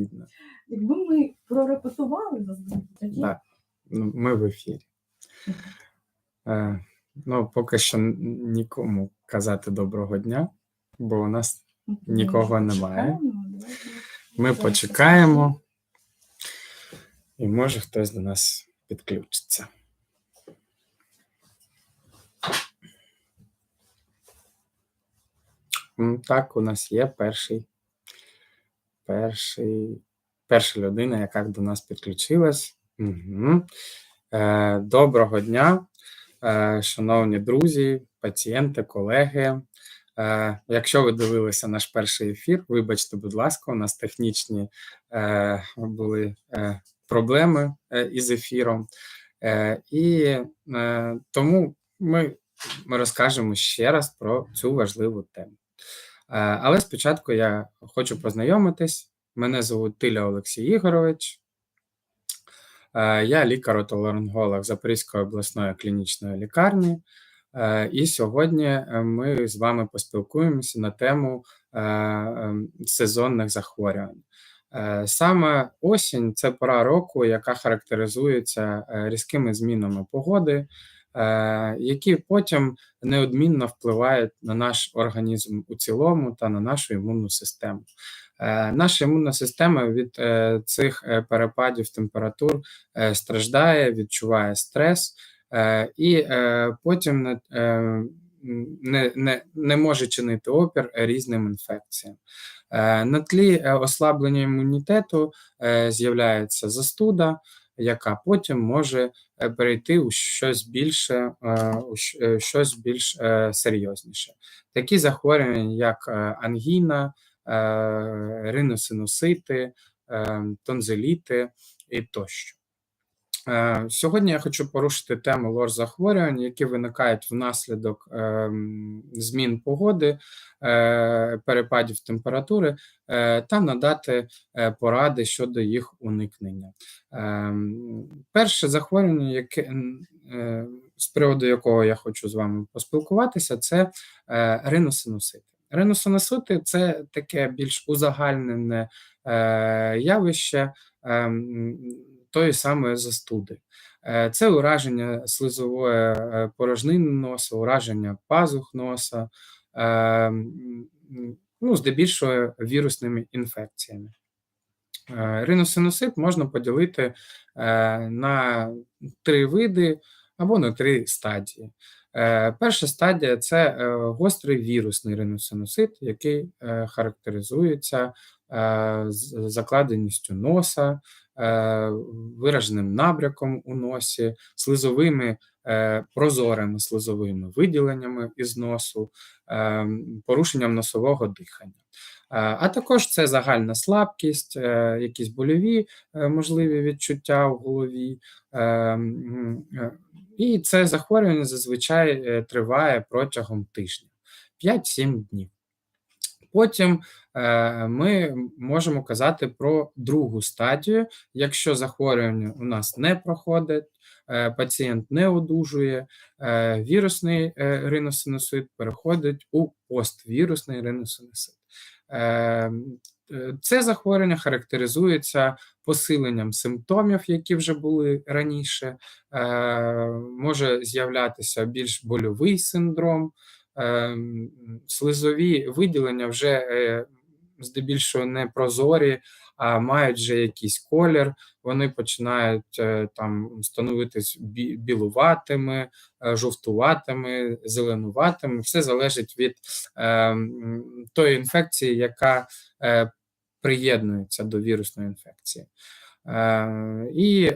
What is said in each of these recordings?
видно. Якби ми прорепетували тоді Так, ну, ми в ефірі. Е, ну, поки що нікому казати доброго дня, бо у нас ми нікого немає. ми почекаємо, і може хтось до нас підключиться. Так, у нас є перший, перший, перша людина, яка до нас підключилась. Угу. Е, доброго дня, е, шановні друзі, пацієнти, колеги. Е, якщо ви дивилися наш перший ефір, вибачте, будь ласка, у нас технічні е, були е, проблеми е, із ефіром. Е, і е, тому ми, ми розкажемо ще раз про цю важливу тему. Е, Але спочатку я хочу познайомитись. Мене звуть Тиля Олексій Ігорович. Е, Я лікар-отоларинголог Запорізької обласної клінічної лікарні. Е, І сьогодні ми з вами поспілкуємося на тему ем, сезонних захворювань. Саме осінь це пора року, яка характеризується різкими змінами погоди, які потім неодмінно впливають на наш організм у цілому та на нашу імунну систему. Е, Наша імунна система від е, цих е, перепадів температур е, страждає, відчуває стрес е, і е, потім не, е, не, не, може чинити опір різним інфекціям. Е, На тлі е, ослаблення імунітету е, з'являється застуда, яка потім може е, перейти у щось більше, е, у е, щось більш серйозніше. Такі захворювання, як ангіна, риносинусити, е, тонзиліти і тощо. Е, Сьогодні я хочу порушити тему лор захворювань, які виникають внаслідок ем, змін погоди, е, перепадів температури, е, та надати поради щодо їх уникнення. Ем, Перше захворювання, яке, з приводу якого я хочу з вами поспілкуватися, це риносинусити. Риносинусити це таке більш узагальнене явище ем, тої самої застуди. Е, Це ураження слизової е, порожнини носа, ураження пазух носа, е, ну, здебільшого вірусними інфекціями. Риносинусит можна поділити на три види або на три стадії. Перша стадія це гострий вірусний риносинусит, який характеризується закладеністю носа, е, вираженим набряком у носі, слизовими е, прозорими слизовими виділеннями із носу, е, порушенням носового дихання. Е, А також це загальна слабкість, е, якісь больові е, можливі відчуття в голові. е, е, І це захворювання зазвичай е, триває протягом тижня 5-7 днів. Потім е, ми можемо казати про другу стадію. Якщо захворювання у нас не проходить, е, пацієнт не одужує, е, вірусний риносинусит переходить у поствірусний риносинусит. Це захворювання характеризується посиленням симптомів, які вже були раніше. Може з'являтися більш больовий синдром, слизові виділення вже е, здебільшого не прозорі, а мають вже якийсь колір. Вони починають е, там становитись білуватими, е, жовтуватими, зеленуватими. Все залежить від ем, тої інфекції, яка приєднується до вірусної інфекції. І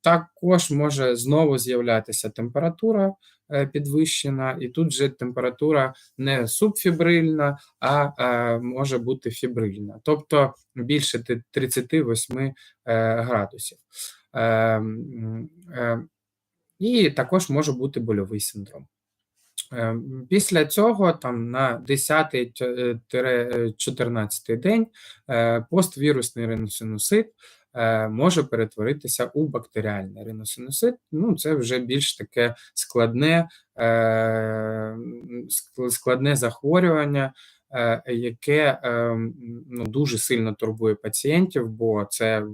також може знову з'являтися температура підвищена, і тут же температура не субфібрильна, а е, може бути фібрильна, тобто більше 38 е, градусів. Е, е, І також може бути больовий синдром. Е, Після цього, там на 10-14 день, е, поствірусний риносинусит е, може перетворитися у бактеріальний риносинусит. Ну, це вже більш таке складне, е, складне захворювання, е, яке ну, дуже сильно турбує пацієнтів, бо це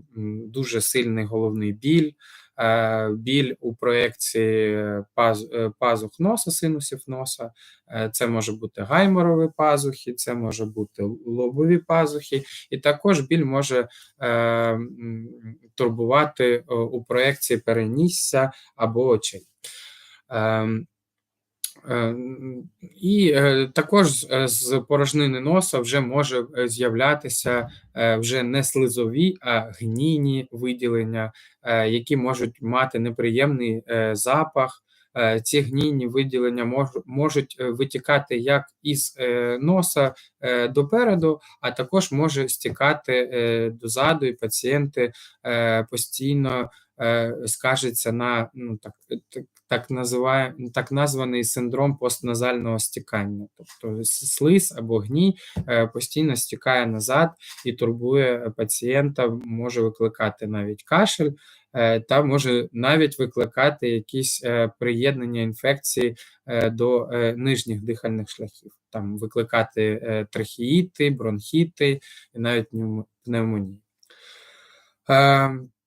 дуже сильний головний біль, е, біль у проекції паз, е, пазух носа, синусів носа. Е, Це може бути гайморові пазухи, це може бути лобові пазухи, і також біль може е, турбувати е, у проекції перенісся або очей. Е, І е, також з- е, порожнини носа вже може з'являтися вже не слизові, а гнійні виділення, які можуть мати неприємний запах. Ці гнійні виділення можуть витікати як із носа допереду, а також може стікати дозаду, і пацієнти постійно скаржаться на ну, так, так, називає, так названий синдром постназального стікання. Тобто слиз або гній е, постійно стікає назад і турбує пацієнта, може викликати навіть кашель, е, та може навіть викликати якісь е, приєднання інфекції до нижніх дихальних шляхів, там викликати трахеїти, бронхіти і навіть пневмо- пневмонії.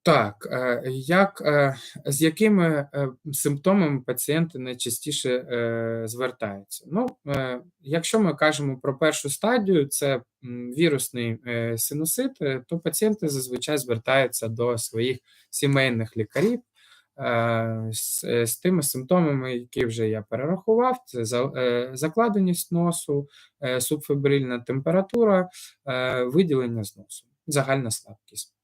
Так, е, як, е, з якими е, симптомами пацієнти найчастіше звертаються? Ну, якщо ми кажемо про першу стадію, це вірусний синусит, то пацієнти зазвичай звертаються до своїх сімейних лікарів з, з тими симптомами, які вже я перерахував: це закладеність носу, субфебрильна температура, виділення з носу, загальна слабкість.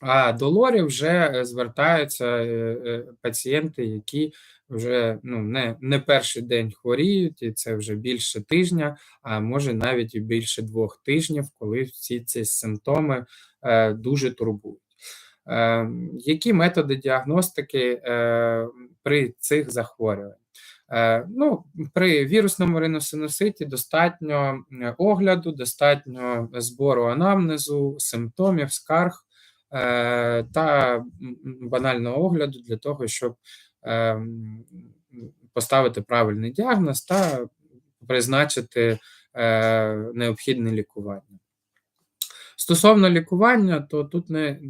А до лорі вже е, звертаються е, е, пацієнти, які вже ну, не, не перший день хворіють, і це вже більше тижня, а може навіть і більше двох тижнів, коли всі ці симптоми дуже турбують. Е, які методи діагностики при цих захворюваннях? Ну, при вірусному риносинуситі достатньо огляду, достатньо збору анамнезу, симптомів, скарг та м, м, банального огляду для того, щоб е, поставити правильний діагноз та призначити е, необхідне лікування. Стосовно лікування, то тут не,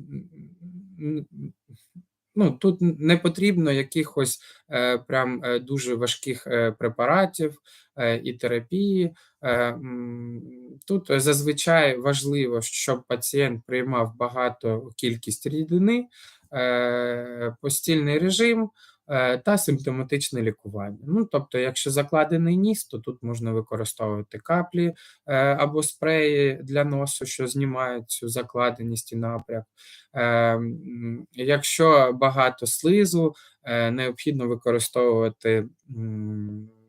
ну, тут не потрібно якихось е, прям е, дуже важких е, препаратів е, і терапії. Е, Тут зазвичай важливо, щоб пацієнт приймав багато кількість рідини, е, постільний режим та симптоматичне лікування. Ну, тобто, якщо закладений ніс, то тут можна використовувати каплі е, або спреї для носу, що знімають цю закладеність і напряг. Е, Якщо багато слизу, е, необхідно використовувати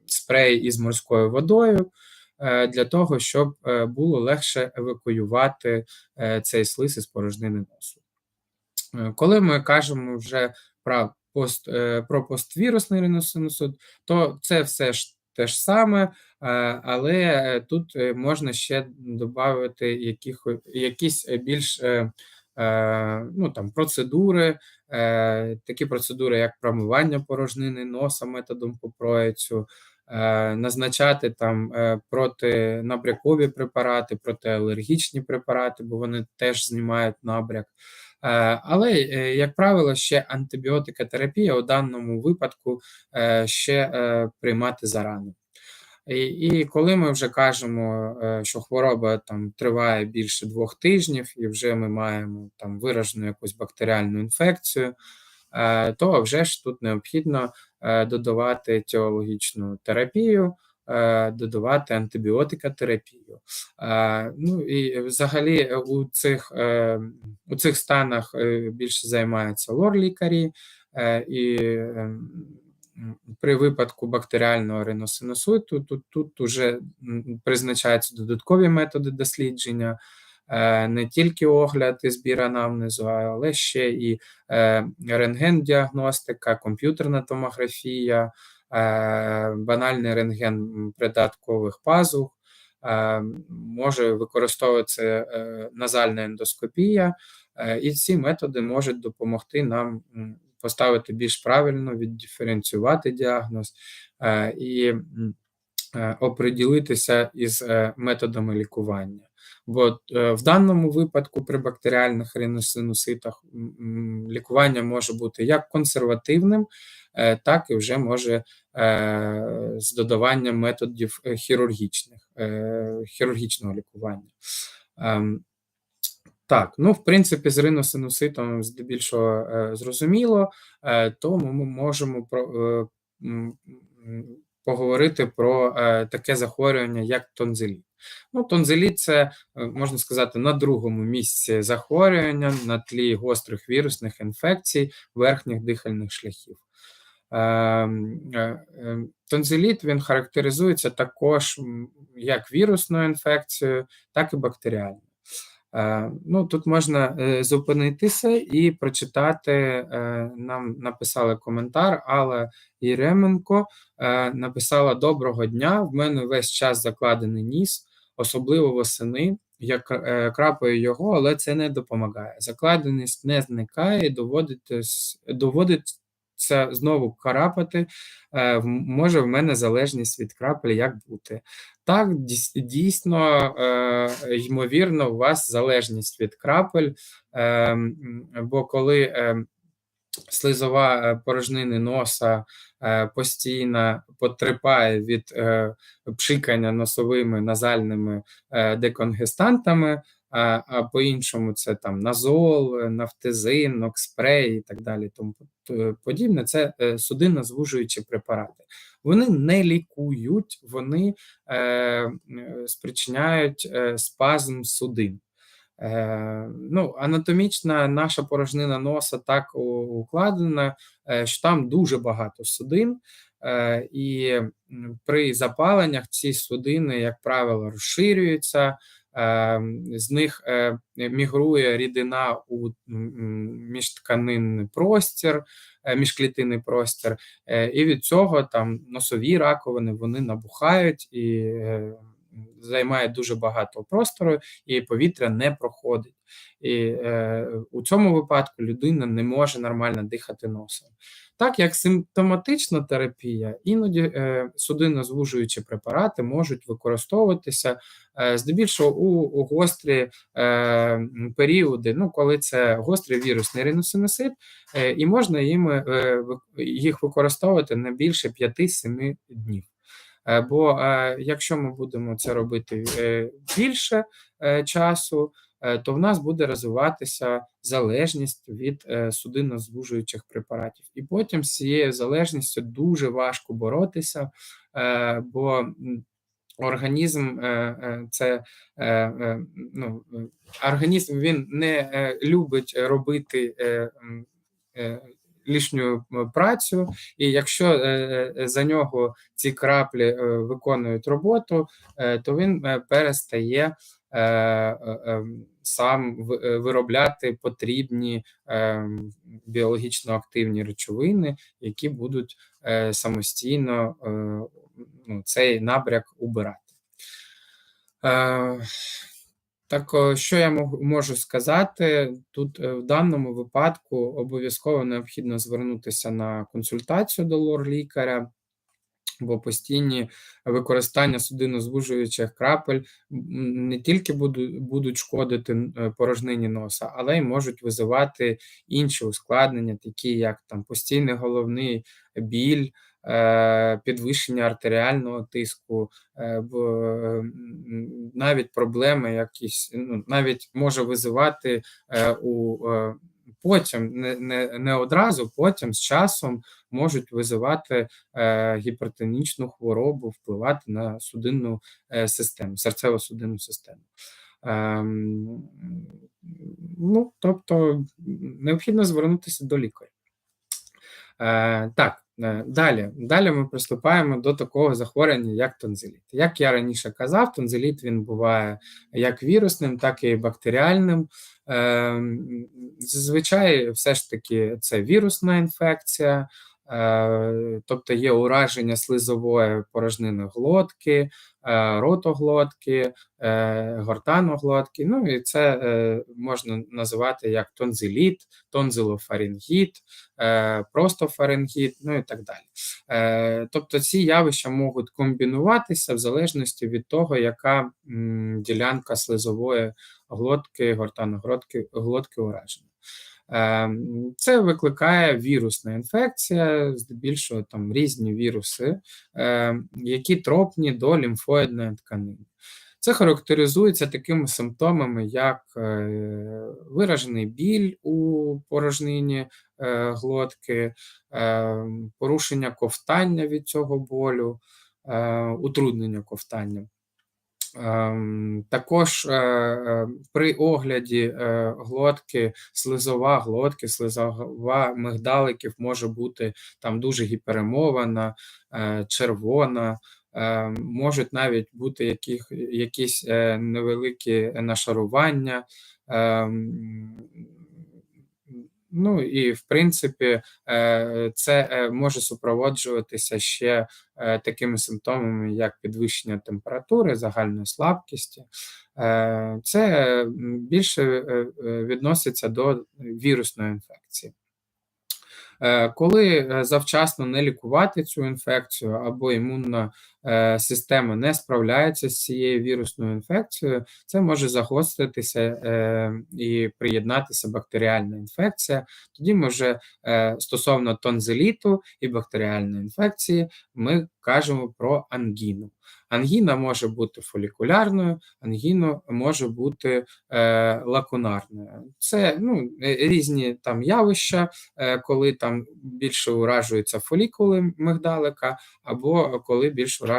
спрей із морською водою е, для того, щоб е, було легше евакуювати е, цей слиз із порожнини носу. Е, Коли ми кажемо вже про, пост, е, про поствірусний риносинусит, то це все ж те ж саме, е, але е, тут можна ще додати яких, якісь більш ну, там, процедури, такі процедури, як промивання порожнини носа методом попроєцю, е, назначати там протинабрякові препарати, протиалергічні препарати, бо вони теж знімають набряк. Е, Але, е, як правило, ще антибіотикотерапія у даному випадку е, ще приймати зарано. І, і коли ми вже кажемо, що хвороба там триває більше двох тижнів, і вже ми маємо там виражену якусь бактеріальну інфекцію, то вже ж тут необхідно додавати теологічну терапію, додавати антибіотикотерапію. Е, Ну і взагалі е, у цих, е, у цих станах е, більше займаються лор-лікарі, е, і при випадку бактеріального риносинуситу тут, тут уже призначаються додаткові методи дослідження, е, не тільки огляд і збір анамнезу, але ще і е, рентген-діагностика, комп'ютерна томографія, е, банальний рентген придаткових пазух, е, може використовуватися е, назальна ендоскопія, е, і ці методи можуть допомогти нам поставити більш правильно, віддиференціювати діагноз е, і е, оприділитися із е, методами лікування. Бо е, в даному випадку при бактеріальних риносинуситах лікування може бути як консервативним, е, так і вже може е, з додаванням методів е, хірургічних, е, хірургічного лікування. Ем, Так, ну, в принципі, з риносинуситом здебільшого е, зрозуміло, е, тому ми можемо про, е, поговорити про е, таке захворювання, як тонзиліт. Ну, тонзиліт це, е, можна сказати, на другому місці захворювання на тлі гострих вірусних інфекцій верхніх дихальних шляхів. Ем, е, ем, Тонзиліт він характеризується також як вірусною інфекцією, так і бактеріальною. Е, Ну, тут можна е, зупинитися і прочитати. Нам написали коментар, Алла Єременко написала: Доброго дня! В мене весь час закладений ніс, особливо восени. Я крапаю його, але це не допомагає. Закладеність не зникає, і доводитись- доводиться знову карапати. Е, Може, в мене залежність від крапель, як бути. Так, дійсно, е, ймовірно, у вас залежність від крапель, е, бо коли слизова порожнини носа постійно потрипає від пшикання носовими назальними деконгестантами, а, по-іншому це там назол, е, нафтизин, нокспрей і так далі. Тому подібне. Це е, судинно-звужуючі препарати. Вони не лікують, вони е, е, спричиняють е, спазм судин. Е, ну, анатомічна наша порожнина носа так укладена, е, що там дуже багато судин, е, і при запаленнях ці судини, як правило, розширюються, е, з них е, мігрує рідина у міжтканинний простір, е, міжклітинний простір, е, і від цього там носові раковини вони набухають і займають дуже багато простору, і повітря не проходить. І е, у цьому випадку людина не може нормально дихати носом. Так як симптоматична терапія, іноді е, судинно-звужуючі препарати можуть використовуватися е, здебільшого у, у гострі е, періоди, ну, коли це гострий вірусний риносинусит, е, і можна їм, е, їх використовувати не більше 5-7 днів. Бо е, якщо ми будемо це робити е, більше е, часу, то в нас буде розвиватися залежність від е, судинно-звужуючих препаратів. І потім з цією залежністю дуже важко боротися, бо організм це ну, організм він не любить робити. М, Лишню працю, і якщо е, е, за нього ці краплі е, виконують роботу, то він перестає е, е, е, сам виробляти потрібні е, біологічно активні речовини, які будуть самостійно ну, цей набряк убирати. Е, так, що я можу сказати? Тут е, в даному випадку обов'язково необхідно звернутися на консультацію до лор-лікаря, бо постійні використання судинозвужуючих крапель не тільки будуть, шкодити е, порожнині носа, але й можуть визивати інші ускладнення, такі як там постійний головний біль, е, підвищення артеріального тиску, е, навіть проблеми якісь, ну, навіть може визивати е, у е, потім, не, не, не одразу, потім з часом можуть визивати е, гіпертонічну хворобу, впливати на судинну е, систему, серцево-судинну систему. Ем, ну, тобто необхідно звернутися до лікаря. Е, так, е, далі. Далі ми приступаємо до такого захворювання, як тонзиліт. Як я раніше казав, тонзиліт він буває як вірусним, так і бактеріальним. Е, зазвичай, все ж таки, це вірусна інфекція. Е, тобто є ураження слизової порожнини глотки, е, ротоглотки, е, гортаноглотки. Ну і це можна називати як тонзиліт, тонзилофарингіт, просто фарингіт, ну і так далі. Тобто ці явища можуть комбінуватися в залежності від того, яка ділянка слизової глотки, гортаноглотки глотки уражена. Ем, Це викликає вірусна інфекція, здебільшого там різні віруси, ем, які тропні до лімфоїдної тканини. Це характеризується такими симптомами, як е, виражений біль у порожнині е, глотки, е, порушення ковтання від цього болю, е, утруднення ковтання. Ем, Також е, е, при огляді е, глотки, слизова глотки, слизова мигдаликів може бути там дуже гіперемована, е, червона, е, можуть навіть бути яких, якісь невеликі нашарування. Ну і в принципі, е, це е, може супроводжуватися ще е, такими симптомами, як підвищення температури, загальної слабкості. Це більше відноситься до вірусної інфекції. Коли завчасно не лікувати цю інфекцію або імунна система не справляється з цією вірусною інфекцією, це може загостритися е, і приєднатися бактеріальна інфекція. Тоді ми вже е, стосовно тонзиліту і бактеріальної інфекції ми кажемо про ангіну. Ангіна може бути фолікулярною, ангіна може бути е, лакунарною. Це ну, е, різні там явища, е, коли там більше уражуються фолікули мигдалика, або коли більш уражуються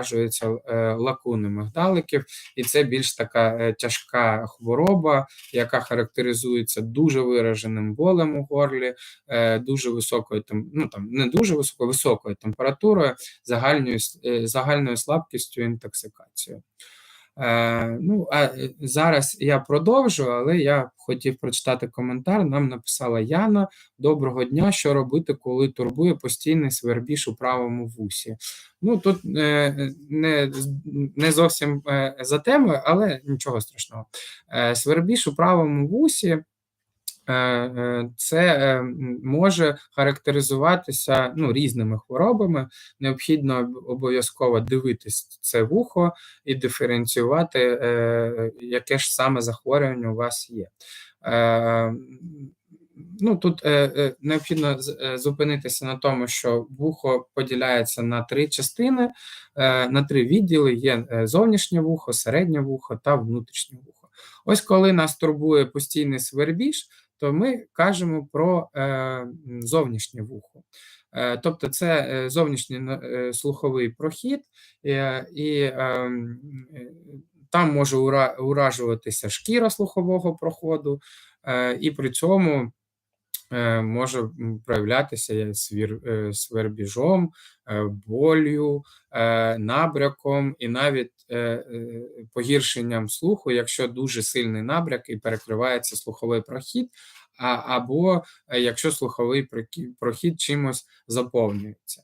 е, лакуни мигдаликів, і це більш така е, тяжка хвороба, яка характеризується дуже вираженим болем у горлі, е, дуже високою ну, там, не дуже високою, високою температурою, загальною, загальною слабкістю, інтоксикацією. Е, ну, а е, зараз я продовжу, але я хотів прочитати коментар. Нам написала Яна: Доброго дня, що робити, коли турбує постійний свербіж у правому вусі. Ну тут е, не, не зовсім за темою, але нічого страшного. Свербіж у правому вусі. Е, е, Це е, може характеризуватися ну, різними хворобами. Необхідно обов'язково дивитись це вухо і диференціювати, яке ж саме захворювання у вас є. Ну, тут необхідно зупинитися на тому, що вухо поділяється на три частини, на три відділи: є зовнішнє вухо, середнє вухо та внутрішнє вухо. Ось коли нас турбує постійний свербіж, то ми кажемо про е, зовнішнє вухо. Е, Тобто це е, зовнішній слуховий прохід, і там може ура- уражуватися шкіра слухового проходу, і при цьому може проявлятися свір, е, свербіжом, е, болю, е, набряком і навіть е, е, погіршенням слуху, якщо дуже сильний набряк і перекривається слуховий прохід, або е, якщо слуховий прохід чимось заповнюється.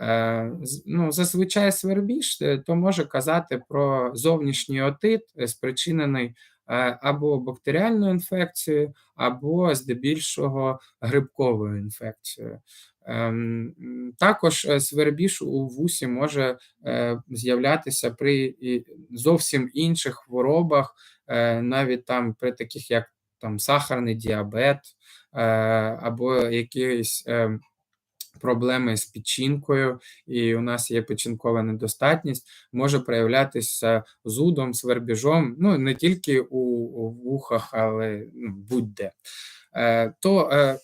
Е, Ну, зазвичай свербіж е, то може казати про зовнішній отит, е, спричинений е, або бактеріальною інфекцією, або здебільшого грибковою інфекцією. Ем, Також е, свербіж у вусі може е, з'являтися при зовсім інших хворобах, е, навіть там при таких як там сахарний діабет е, або якісь е, проблеми з печінкою, і у нас є печінкова недостатність, може проявлятися зудом, свербіжом, ну не тільки у, вухах, але ну, будь-де. Е, то е,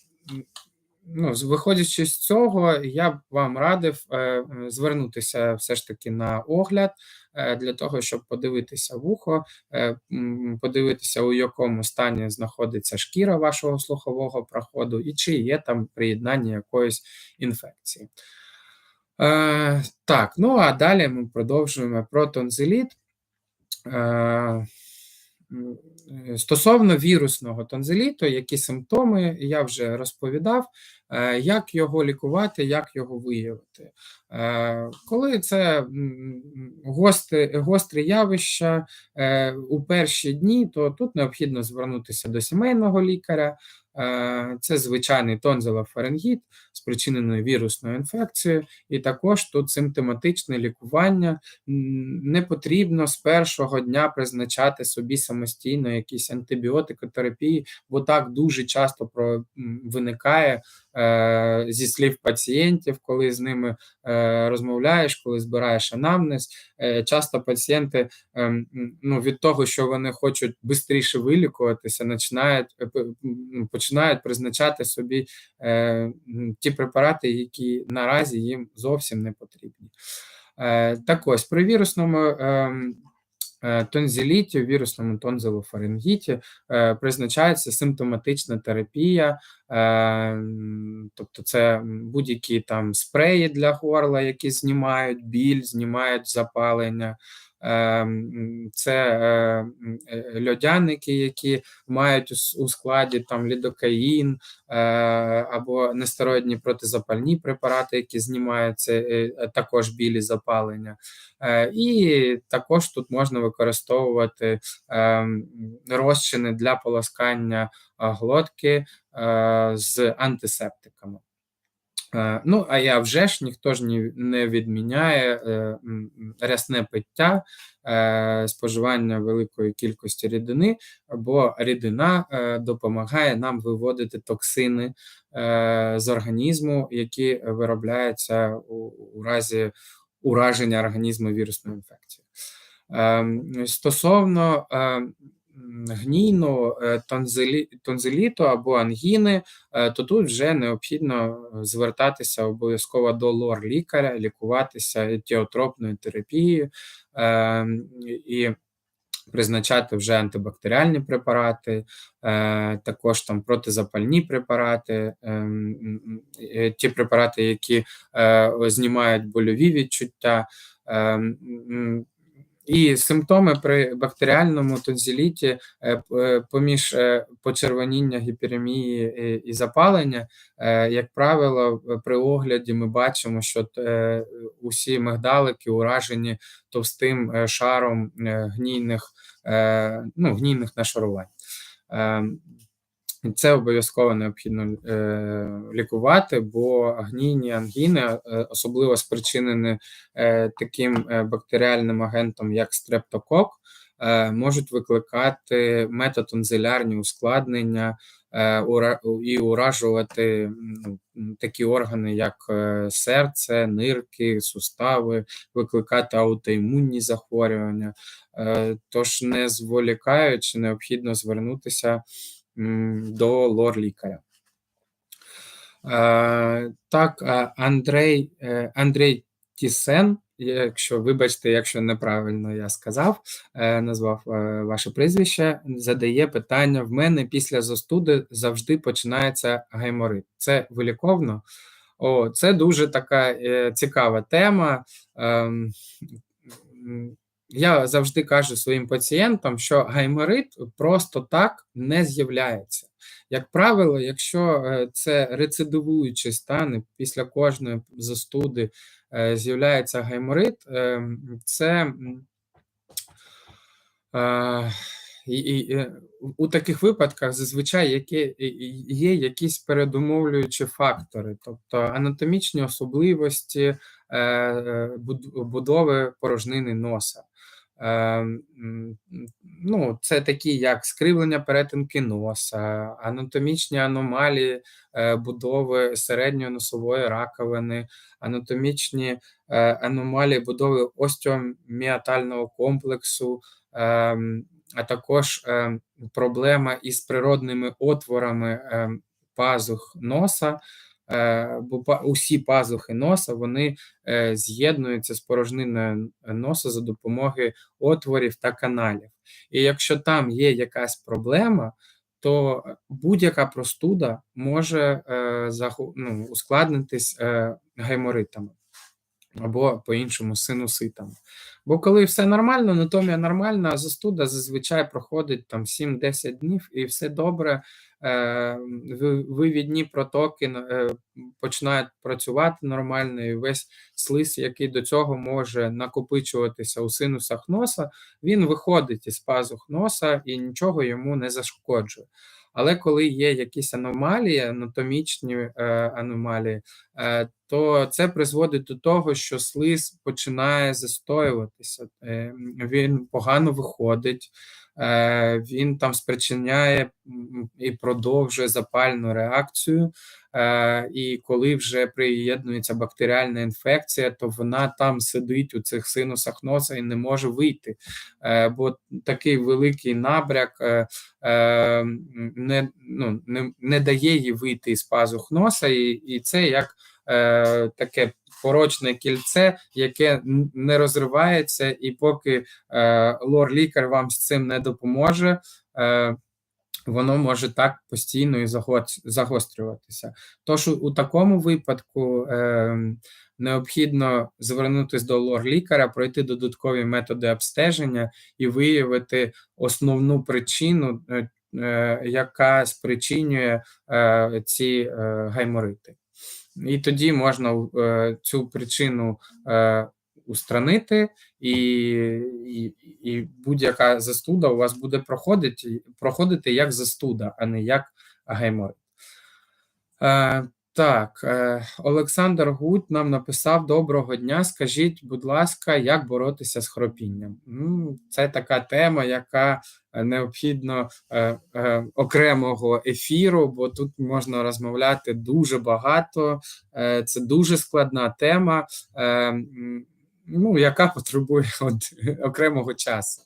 ну, виходячи з цього, я б вам радив е, звернутися все ж таки на огляд е, для того, щоб подивитися вухо, е, подивитися, у якому стані знаходиться шкіра вашого слухового проходу, і чи є там приєднання якоїсь інфекції. Е, так, ну а далі ми продовжуємо про тонзиліт. Е, Стосовно вірусного тонзиліту, які симптоми, я вже розповідав, е, як його лікувати, як його виявити. Е, Коли це гострі, гострі явища е, у перші дні, то тут необхідно звернутися до сімейного лікаря. Е, Це звичайний тонзилофарингіт, спричинений вірусною інфекцією, і також тут симптоматичне лікування. Не потрібно з першого дня призначати собі самостійно якісь антибіотикотерапії, бо так дуже часто виникає зі слів пацієнтів, коли з ними е, розмовляєш, коли збираєш анамнез. Е, часто пацієнти ем, ну, від того, що вони хочуть швидше вилікуватися, починають, е, м, починають призначати собі е, ті препарати, які наразі їм зовсім не потрібні. Е, Так ось при вірусному е, тонзиліті, вірусному тонзилофарингіті е, призначається симптоматична терапія, е, тобто це будь-які там спреї для горла, які знімають біль, знімають запалення. Е, м, Це е, льодяники, які мають у складі там лідокаїн е, або нестероїдні протизапальні препарати, які знімають це, е, також білі запалення. І також тут можна використовувати ем, розчини для полоскання глотки з антисептиками. Е, Ну, а я вже ж ніхто ж не відміняє е, рясне пиття, е, споживання великої кількості рідини, бо рідина допомагає нам виводити токсини з організму, які виробляються у, разі ураження організму вірусною інфекцією. Ем, Стосовно ем, гнійного е, тонзилі, тонзиліту або ангіни, е, то тут вже необхідно звертатися обов'язково до лор-лікаря, лікуватися етіотропною терапією ем, і призначати вже антибактеріальні препарати, е, також там протизапальні препарати, ем, ті препарати, які знімають больові відчуття. Ем, І симптоми при бактеріальному тонзиліті е, е, поміж е, почервоніння, гіперемії і- запалення, як правило, при огляді ми бачимо, що усі мигдалики уражені товстим шаром гнійних, ну, гнійних нашарувань. Це обов'язково необхідно е, лікувати, бо гнійні ангіни, е, особливо спричинені е, таким е, бактеріальним агентом, як стрептокок, е, можуть викликати метатонзилярні ускладнення е, і уражувати такі органи, як е, серце, нирки, сустави, викликати аутоімунні захворювання. Е, Тож, не зволікаючи, необхідно звернутися до лор-лікаря. Е, Так, е, Андрей, е, Андрей Тісен, якщо вибачте, якщо неправильно я сказав, назвав ваше прізвище, задає питання: в мене після застуди завжди починається гайморит. Це виліковно? О, це дуже така цікава тема. Я завжди кажу своїм пацієнтам, що гайморит просто так не з'являється. Як правило, якщо е, це рецидивуючий стан, після кожної застуди е, з'являється гайморит, е, це і, і, е, у таких випадках зазвичай які, і- і- є якісь передумовлюючі фактори, тобто анатомічні особливості е, будови порожнини носа. Е, ну, це такі, як скривлення перетинки носа, анатомічні аномалії е, будови середньої носової раковини, анатомічні е, аномалії будови остеоміатального комплексу, а також ем, проблема із природними отворами пазух носа. Е, бо усі пазухи носа вони е, з'єднуються з порожниною носа за допомогою отворів та каналів. І якщо там є якась проблема, то будь-яка простуда може е, ну, ускладнитись гайморитами. або по-іншому синуситами. Бо коли все нормально, анатомія нормальна, а застуда зазвичай проходить там 7-10 днів і все добре. Е, ви- Вивідні протоки е, починають працювати нормально, і весь слиз, який до цього може накопичуватися у синусах носа, він виходить із пазух носа і нічого йому не зашкоджує. Але коли є якісь аномалії, анатомічні е, аномалії, е, то це призводить до того, що слиз починає застоюватися, е, він погано виходить, він там спричиняє і продовжує запальну реакцію. Е, І коли вже приєднується бактеріальна інфекція, то вона там сидить у цих синусах носа і не може вийти. Е, Бо такий великий набряк е, е, не, ну, не, не дає їй вийти із пазух носа, і, і це як е, таке порочне кільце, яке не розривається, і поки е, лор-лікар вам з цим не допоможе. Е, Воно може так постійно і загострюватися. Тож у, такому випадку е, необхідно звернутися до лор-лікаря, пройти додаткові методи обстеження і виявити основну причину, е, е, яка спричинює е, ці е, гайморити. І тоді можна е, цю причину е, устранити, і, і, і будь-яка застуда у вас буде проходити, проходити як застуда, а не як гайморит. Е, так, е, Олександр Гуть нам написав: Доброго дня. Скажіть, будь ласка, як боротися з хропінням? Ну, це така тема, яка е, необхідно е, окремого ефіру, бо тут можна розмовляти дуже багато. Це дуже складна тема, ну, яка потребує от, окремого часу.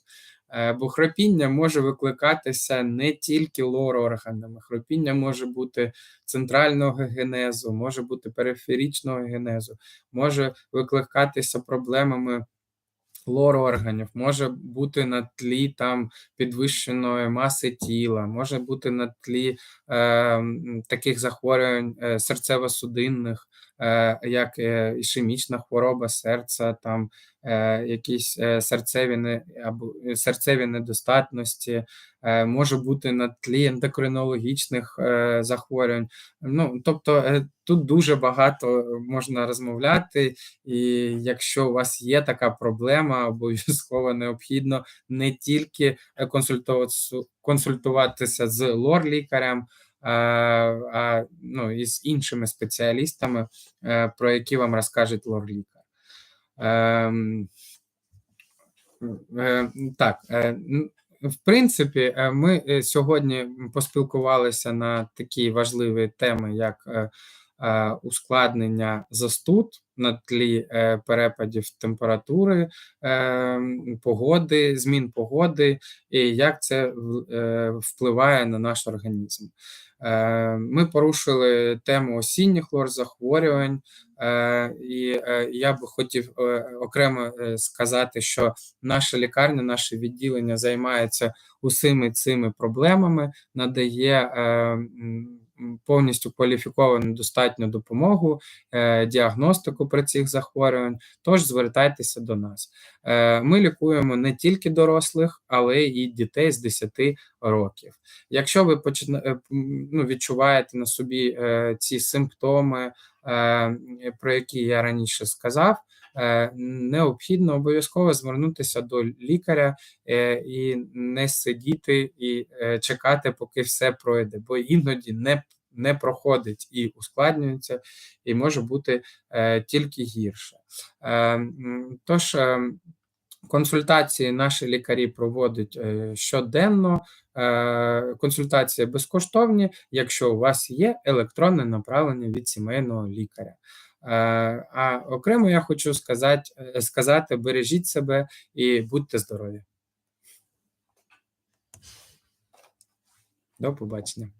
Е, Бо хропіння може викликатися не тільки лороорганами, хропіння може бути центрального генезу, може бути периферичного генезу, може викликатися проблемами лороорганів, може бути на тлі там підвищеної маси тіла, може бути на тлі е, таких захворювань е, серцево-судинних, як е, ішемічна хвороба серця, там е, якісь е, серцеві або е, серцеві недостатності, е, може бути на тлі ендокринологічних е, захворювань. Ну тобто е, тут дуже багато можна розмовляти, і якщо у вас є така проблема, обов'язково необхідно не тільки е, консультуватися з лор-лікарем. А, а ну, і з іншими спеціалістами, е, про які вам розкаже лор-лікар. Ем, е, Так, е, в принципі, е, ми е, сьогодні поспілкувалися на такі важливі теми, як е, е, ускладнення застуд на тлі е, перепадів температури, е, погоди, змін погоди, і як це е, впливає на наш організм. Ми порушили тему осінніх лор-захворювань, і я би хотів окремо сказати, що наша лікарня, наше відділення займається усіми цими проблемами, надає повністю кваліфіковану достатню допомогу, е, діагностику при цих захворювань. Тож звертайтеся до нас. Е, Ми лікуємо не тільки дорослих, але і дітей з 10 років. Якщо ви е, ну, відчуваєте на собі ці симптоми, про які я раніше сказав, необхідно обов'язково звернутися до лікаря е, і не сидіти і е, чекати, поки все пройде, бо іноді не, не проходить і ускладнюється, і може бути е, тільки гірше. Е, Тож, е, консультації наші лікарі проводять е, щоденно. Е, Консультації безкоштовні, якщо у вас є електронне направлення від сімейного лікаря. Е, А окремо я хочу сказати, е, сказати: бережіть себе і будьте здорові. До побачення.